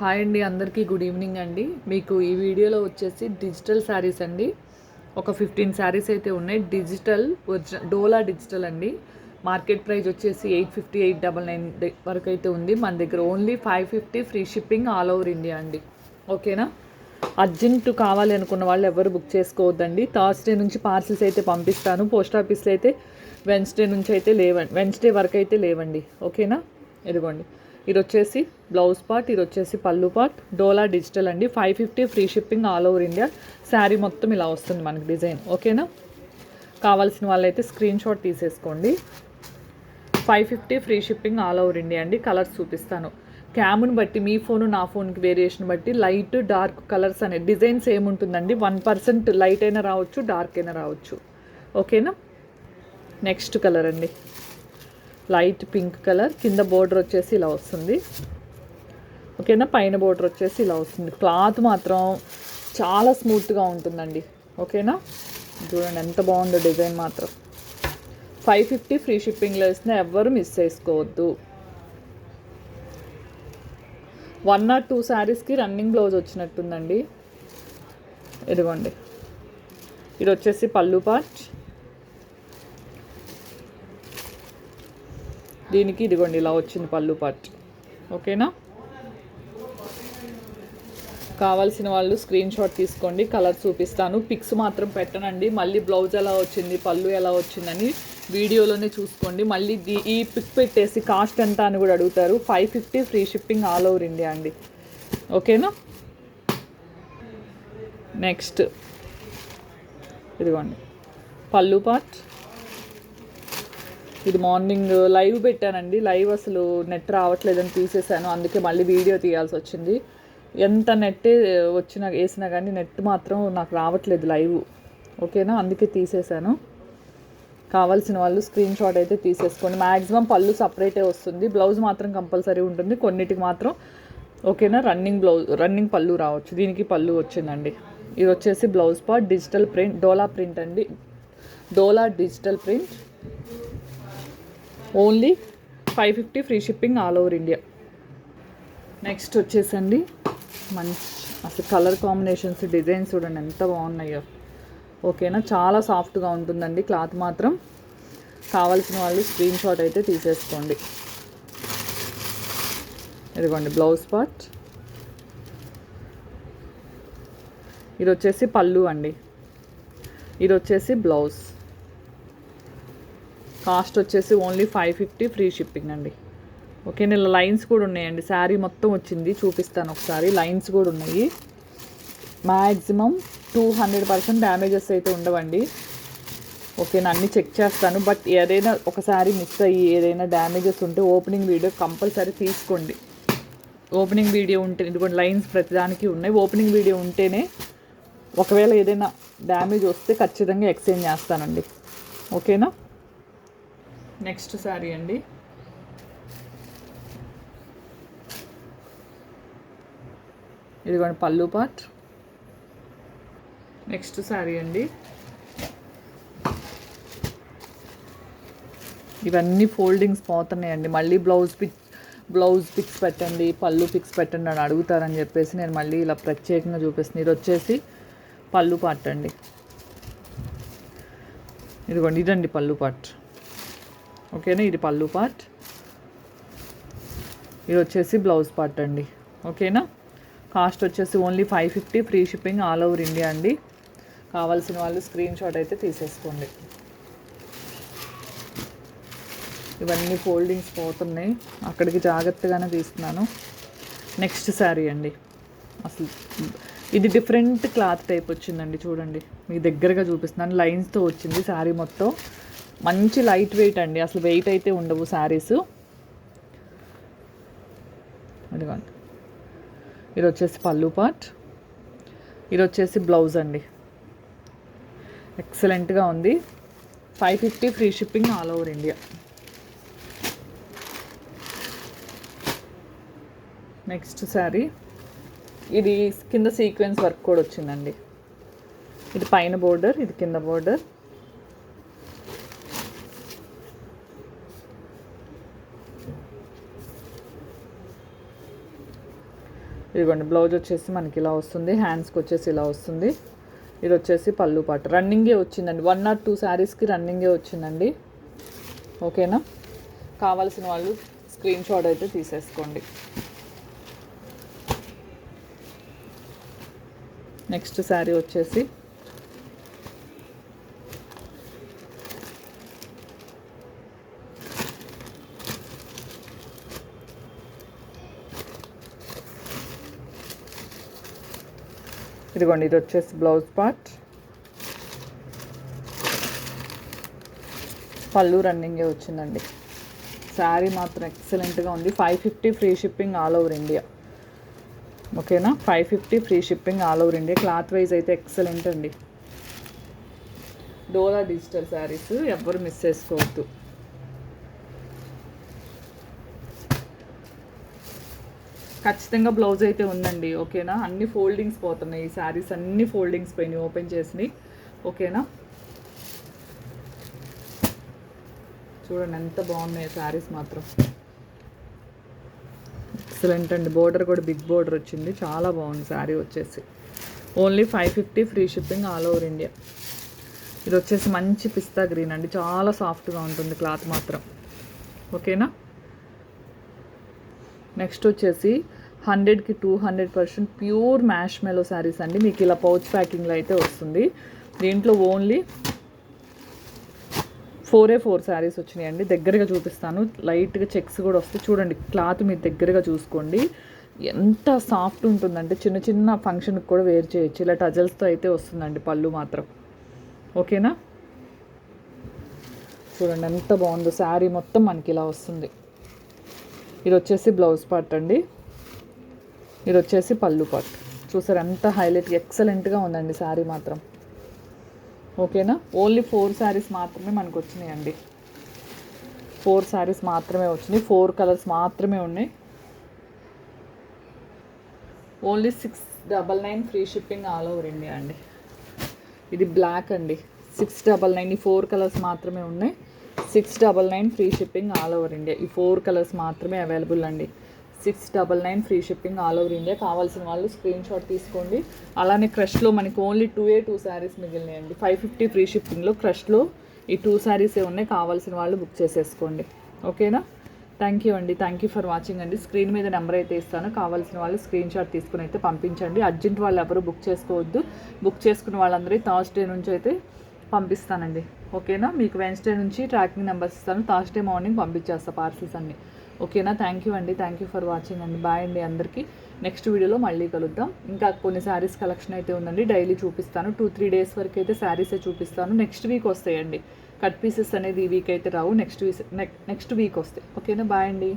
Hi అండి అందరికీ good evening అండి. మీకు ఈ వీడియోలో వచ్చేసి డిజిటల్ శారీస్ అండి. ఒక ఫిఫ్టీన్ శారీస్ అయితే ఉన్నాయి. డిజిటల్ ఒరిజినల్ డోలా డిజిటల్ అండి. మార్కెట్ ప్రైస్ వచ్చేసి eight fifty eight double nine వరకు అయితే ఉంది. మన దగ్గర only five fifty free shipping all over India అండి. ఓకేనా? అర్జెంట్ కావాలి అనుకున్న వాళ్ళు ఎవరు బుక్ చేసుకోవద్దండి. థర్స్డే నుంచి పార్సిల్స్ అయితే పంపిస్తాను. పోస్ట్ ఆఫీస్లో అయితే వెన్స్డే నుంచి అయితే లేవండి వెన్స్డే వరకు అయితే లేవండి. ఓకేనా? ఇదిగోండి. ఇది వచ్చేసి బ్లౌజ్ పార్ట్ ఇది వచ్చేసి పళ్ళు పార్ట్. డోలా డిజిటల్ అండి. Five fifty free shipping all over India. Sari మొత్తం ఇలా వస్తుంది మనకి డిజైన్. ఓకేనా? కావాల్సిన వాళ్ళైతే స్క్రీన్ షాట్ తీసేసుకోండి. Five fifty free shipping all over India అండి. కలర్స్ చూపిస్తాను. క్యామ్ని బట్టి మీ ఫోను నా ఫోన్కి వేరియేషన్ బట్టి లైట్ డార్క్ కలర్స్ అనే డిజైన్స్ ఏముంటుందండి? వన్ పర్సెంట్ లైట్ అయినా రావచ్చు డార్క్ అయినా రావచ్చు. ఓకేనా? నెక్స్ట్ కలర్ అండి. Light pink colour. కింద బోర్డర్ వచ్చేసి ఇలా వస్తుంది. ఓకేనా? పైన బోర్డర్ వచ్చేసి ఇలా వస్తుంది. క్లాత్ మాత్రం చాలా స్మూత్గా ఉంటుందండి. ఓకేనా? చూడండి ఎంత బాగుందో డిజైన్ మాత్రం. ఫైవ్ ఫిఫ్టీ ఫ్రీ షిప్పింగ్లో వేసిన ఎవ్వరు మిస్ చేసుకోవద్దు. వన్ ఆర్ టూ శారీస్కి రన్నింగ్ బ్లౌజ్ వచ్చినట్టుందండి. ఇదిగోండి. ఇది వచ్చేసి పళ్ళు పార్ట్. దీనికి ఇదిగోండి ఇలా వచ్చింది పళ్ళు పార్ట్ ఓకేనా? కావాల్సిన వాళ్ళు స్క్రీన్ షాట్ తీసుకోండి కలర్ చూపిస్తాను. పిక్స్ మాత్రం పెట్టనండి. మళ్ళీ బ్లౌజ్ ఎలా వచ్చింది పళ్ళు ఎలా వచ్చిందని వీడియోలోనే చూసుకోండి. మళ్ళీ దీ- ఈ పిక్ పెట్టేసి కాస్ట్ ఎంత అని కూడా అడుగుతారు. Five fifty free shipping all over India అండి. ఓకేనా? నెక్స్ట్. ఇదిగోండి. పళ్ళు పార్ట్. ఇది మార్నింగ్ లైవ్ పెట్టానండి. లైవ్ అసలు నెట్ రావట్లేదని తీసేసాను అందుకే మళ్ళీ వీడియో తీయాల్సి వచ్చింది. ఎంత నెట్ వచ్చినా వేసినా కానీ నెట్ మాత్రం నాకు రావట్లేదు లైవ్. ఓకేనా? అందుకే తీసేసాను కావాల్సిన వాళ్ళు స్క్రీన్ షాట్ అయితే తీసేసుకోండి. మ్యాక్సిమం పళ్ళు సపరేటే వస్తుంది. బ్లౌజ్ మాత్రం కంపల్సరీ ఉంటుంది. కొన్నిటికి మాత్రం ఓకేనా? రన్నింగ్ బ్లౌజ్ రన్నింగ్ పళ్ళు రావచ్చు. దీనికి పళ్ళు వచ్చిందండి. ఇది వచ్చేసి blouse part. Digital print Dola print అండి. Dola digital print. Only five fifty free shipping all over India. Next వచ్చేసండి. మంచి అసలు కలర్ కాంబినేషన్స్ డిజైన్స్ చూడండి ఎంత బాగున్నాయో. ఓకేనా? చాలా సాఫ్ట్గా ఉంటుందండి క్లాత్ మాత్రం. కావాల్సిన వాళ్ళు స్క్రీన్ షాట్ అయితే తీసేసుకోండి. ఇదిగోండి బ్లౌజ్ పార్ట్. ఇది వచ్చేసి పళ్ళు అండి. ఇది వచ్చేసి బ్లౌజ్. కాస్ట్ వచ్చేసి only five fifty free shipping అండి. ఓకే నేను లైన్స్ కూడా ఉన్నాయండి. శారీ మొత్తం వచ్చింది చూపిస్తాను ఒకసారి. లైన్స్ కూడా ఉన్నాయి. Maximum two hundred percent damages అయితే ఉండవండి. ఓకే నేను అన్నీ చెక్ చేస్తాను. బట్ ఏదైనా ఒకసారి మిస్ అయ్యి ఏదైనా డ్యామేజెస్ ఉంటే ఓపెనింగ్ వీడియో కంపల్సరీ తీసుకోండి. ఓపెనింగ్ వీడియో ఉంటే ఇదిగోండి లైన్స్ ప్రతిదానికి ఉన్నాయి. ఓపెనింగ్ వీడియో ఉంటేనే ఒకవేళ ఏదైనా డ్యామేజ్ వస్తే ఖచ్చితంగా ఎక్స్చేంజ్ చేస్తానండి. ఓకేనా? నెక్స్ట్ శారీ అండి. ఇదిగోండి పళ్ళు పార్ట్. నెక్స్ట్ శారీ అండి. ఇవన్నీ ఫోల్డింగ్స్ పోతున్నాయండి. మళ్ళీ బ్లౌజ్ పిక్ బ్లౌజ్ పిక్స్ పెట్టండి పళ్ళు పిక్స్ పెట్టండి అని అడుగుతారని చెప్పేసి నేను మళ్ళీ ఇలా ప్రత్యేకంగా చూపిస్తున్నాను ఇది వచ్చేసి పళ్ళు పార్ట్ అండి. ఇదిగోండి ఇదండి పళ్ళు పార్ట్. ఓకేనా ఇది పళ్ళు పార్ట్ ఇది వచ్చేసి బ్లౌజ్ పార్ట్ అండి. ఓకేనా కాస్ట్ వచ్చేసి only five fifty free shipping all over India అండి. కావాల్సిన వాళ్ళు స్క్రీన్ షాట్ అయితే తీసేసుకోండి. ఇవన్నీ ఫోల్డింగ్స్ పోతున్నాయి. అక్కడికి జాగ్రత్తగానే తీస్తున్నాను. నెక్స్ట్ శారీ అండి. అసలు ఇది డిఫరెంట్ క్లాత్ టైప్ వచ్చిందండి చూడండి. మీ దగ్గరగా చూపిస్తున్నాను. లైన్స్తో వచ్చింది శారీ మొత్తం. మంచి లైట్ వెయిట్ అండి. అసలు వెయిట్ అయితే ఉండవు శారీస్. అదిగోండి ఇది వచ్చేసి పళ్ళు పార్ట్. ఇది వచ్చేసి బ్లౌజ్ అండి. ఎక్సలెంట్గా ఉంది. Five fifty free shipping all over India. Next sari. ఇది కింద సీక్వెన్స్ వర్క్ కూడా వచ్చిందండి. ఇది పైన బోర్డర్ ఇది కింద బోర్డర్. ఇదిగోండి బ్లౌజ్ వచ్చేసి మనకి ఇలా వస్తుంది. హ్యాండ్స్కి వచ్చేసి ఇలా వస్తుంది. ఇది వచ్చేసి పళ్ళు పాటు. రన్నింగే వచ్చిందండి. వన్ ఆర్ టూ శారీస్కి రన్నింగే వచ్చిందండి. ఓకేనా కావాల్సిన వాళ్ళు స్క్రీన్ షాట్ అయితే తీసేసుకోండి. నెక్స్ట్ శారీ వచ్చేసి ఇదిగోండి ఇది వచ్చేసి బ్లౌజ్ పార్ట్. పళ్ళు రన్నింగే వచ్చిందండి. శారీ మాత్రం ఎక్సలెంట్గా ఉంది. Five fifty free shipping all over India. ఓకేనా? Five fifty free shipping all over India. Cloth wise అయితే ఎక్సలెంట్ అండి. డోలా డిజిటల్ శారీస్ ఎవ్వరు మిస్ చేసుకోవద్దు. ఖచ్చితంగా బ్లౌజ్ అయితే ఉందండి ఓకేనా? అన్ని ఫోల్డింగ్స్ పోతున్నాయి ఈ శారీస్ అన్ని ఫోల్డింగ్స్ పోయినాయి ఓపెన్ చేసినాయి ఓకేనా? చూడండి ఎంత బాగున్నాయి శారీస్ మాత్రం. ఎక్సలెంట్ అండి. బోర్డర్ కూడా బిగ్ బోర్డర్ వచ్చింది. చాలా బాగుంది శారీ వచ్చేసి. Only five fifty free shipping all over India ఇది వచ్చేసి మంచి పిస్తా గ్రీన్ అండి. చాలా సాఫ్ట్గా ఉంటుంది క్లాత్ మాత్రం. ఓకేనా? నెక్స్ట్ వచ్చేసి హండ్రెడ్కి two hundred percent pure mash mellow saris అండి. మీకు ఇలా పౌచ్ ప్యాకింగ్లో అయితే వస్తుంది. దీంట్లో ఓన్లీ ఫోరే ఫోర్ శారీస్ వచ్చినాయండి. దగ్గరగా చూపిస్తాను. లైట్గా చెక్స్ కూడా వస్తాయి. చూడండి క్లాత్ మీరు దగ్గరగా చూసుకోండి. ఎంత సాఫ్ట్ ఉంటుందంటే చిన్న చిన్న ఫంక్షన్కి కూడా వేర్ చేయొచ్చు. ఇలా టజల్స్తో అయితే వస్తుందండి పళ్ళు మాత్రం. ఓకేనా? చూడండి ఎంత బాగుందో శారీ మొత్తం మనకి ఇలా వస్తుంది. ఇది వచ్చేసి బ్లౌజ్ పార్ట్ అండి. ఇది వచ్చేసి పళ్ళు పాట్. చూసారు ఎంత హైలైట్ ఎక్సలెంట్గా ఉందండి శారీ మాత్రం. ఓకేనా? ఓన్లీ ఫోర్ శారీస్ మాత్రమే మనకు వచ్చినాయండి ఫోర్ శారీస్ మాత్రమే వచ్చినాయి. ఫోర్ కలర్స్ మాత్రమే ఉన్నాయి. Only six double nine free shipping all over India అండి. ఇది బ్లాక్ అండి. సిక్స్ డబల్ నైన్ ఈ ఫోర్ కలర్స్ మాత్రమే ఉన్నాయి. Six double nine free shipping all over India. ఈ ఫోర్ కలర్స్ మాత్రమే అవైలబుల్ అండి. Six double nine free shipping all over India. కావాల్సిన వాళ్ళు స్క్రీన్ షాట్ తీసుకోండి. అలానే క్రష్లో మనకి only two A two saris మిగిలినాయండి. Five fifty free షిప్పింగ్లో క్రష్లో ఈ టూ శారీసే ఉన్నాయి. కావాల్సిన వాళ్ళు బుక్ చేసేసుకోండి. ఓకేనా? థ్యాంక్ యూ అండి. థ్యాంక్ యూ ఫర్ వాచింగ్ అండి. స్క్రీన్ మీద నెంబర్ అయితే ఇస్తాను. కావాల్సిన వాళ్ళు స్క్రీన్ షాట్ తీసుకుని అయితే పంపించండి. అర్జెంట్ వాళ్ళు ఎవరు బుక్ చేసుకోవద్దు. బుక్ చేసుకున్న వాళ్ళందరూ థర్స్డే నుంచి అయితే పంపిస్తానండి. ఓకేనా? మీకు వెన్స్డే నుంచి ట్రాకింగ్ నెంబర్స్ ఇస్తాను. థర్స్డే మార్నింగ్ పంపించేస్తాను పార్సిల్స్ అన్ని. ఓకేనా? థ్యాంక్ యూ అండి. థ్యాంక్ యూ ఫర్ వాచింగ్ అండి. బాయ్ అండి అందరికీ. నెక్స్ట్ వీడియోలో మళ్ళీ కలుద్దాం. ఇంకా కొన్ని శారీస్ కలెక్షన్ అయితే ఉందండి. డైలీ చూపిస్తాను. టూ త్రీ డేస్ వరకు అయితే శారీసే చూపిస్తాను. నెక్స్ట్ వీక్ వస్తాయండి. కట్ పీసెస్ అనేది ఈ వీక్ అయితే రావు. నెక్స్ట్ వీక్ నెక్స్ట్ వీక్ వస్తాయి. ఓకేనా? బాయ్ అండి.